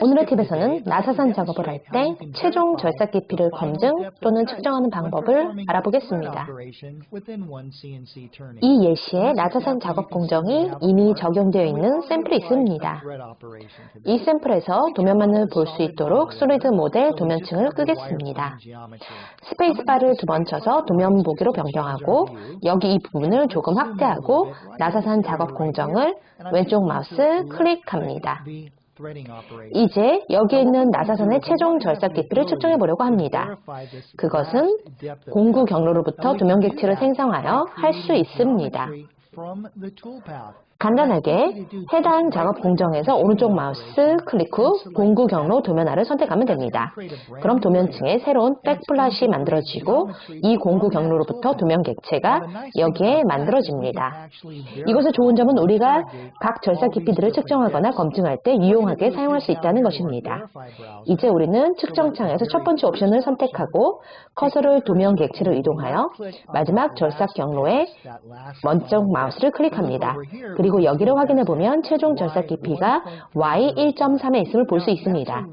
오늘의 팁에서는 나사산 작업을 할 때 최종 절삭 깊이를 검증 또는 측정하는 방법을 알아보겠습니다. 이 예시에 나사산 작업 공정이 이미 적용되어 있는 샘플이 있습니다. 이 샘플에서 도면만을 볼 수 있도록 솔리드 모델 도면층을 끄겠습니다. 스페이스바를 두 번 쳐서 도면 보기로 변경하고 여기 이 부분을 조금 확대하고 나사산 작업 공정을 왼쪽 마우스 클릭합니다. 이제 여기에 있는 나사선의 최종 절삭 깊이를 측정해 보려고 합니다. 그것은 공구 경로로부터 도면객체를 생성하여 할 수 있습니다. 간단하게 해당 작업 공정에서 오른쪽 마우스 클릭 후 공구 경로 도면화를 선택하면 됩니다. 그럼 도면층에 새로운 백플랫이 만들어지고 이 공구 경로로부터 도면 객체가 여기에 만들어집니다. 이것의 좋은 점은 우리가 각 절삭 깊이들을 측정하거나 검증할 때 유용하게 사용할 수 있다는 것입니다. 이제 우리는 측정창에서 첫 번째 옵션을 선택하고 커서를 도면 객체로 이동하여 마지막 절삭 경로에 먼쪽 마우스를 클릭합니다. 그리고 여기를 확인해 보면 최종 절삭 깊이가 y 1.3에 있음을 볼 수 있습니다.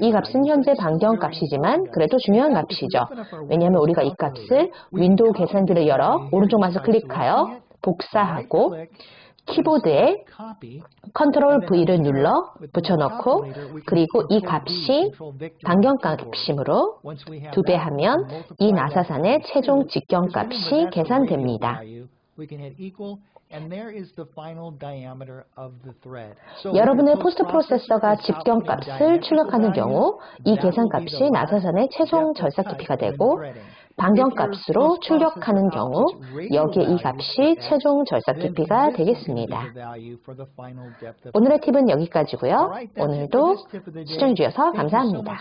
이 값은 현재 반경 값이지만 그래도 중요한 값이죠. 왜냐하면 우리가 이 값을 윈도우 계산기를 열어 오른쪽 마우스 클릭하여 복사하고 키보드에 컨트롤 V를 눌러 붙여넣고 그리고 이 값이 반경 값이므로 두 배 하면 이 나사산의 최종 직경 값이 계산됩니다. 여러분의 포스트 프로세서가 집경값을 출력하는 경우 이 계산값이 나사산의 최종 절삭 깊이가 되고 반경값으로 출력하는 경우 여기에 이 값이 최종 절삭 깊이가 되겠습니다. 오늘의 팁은 여기까지고요. 오늘도 시청해 주셔서 감사합니다.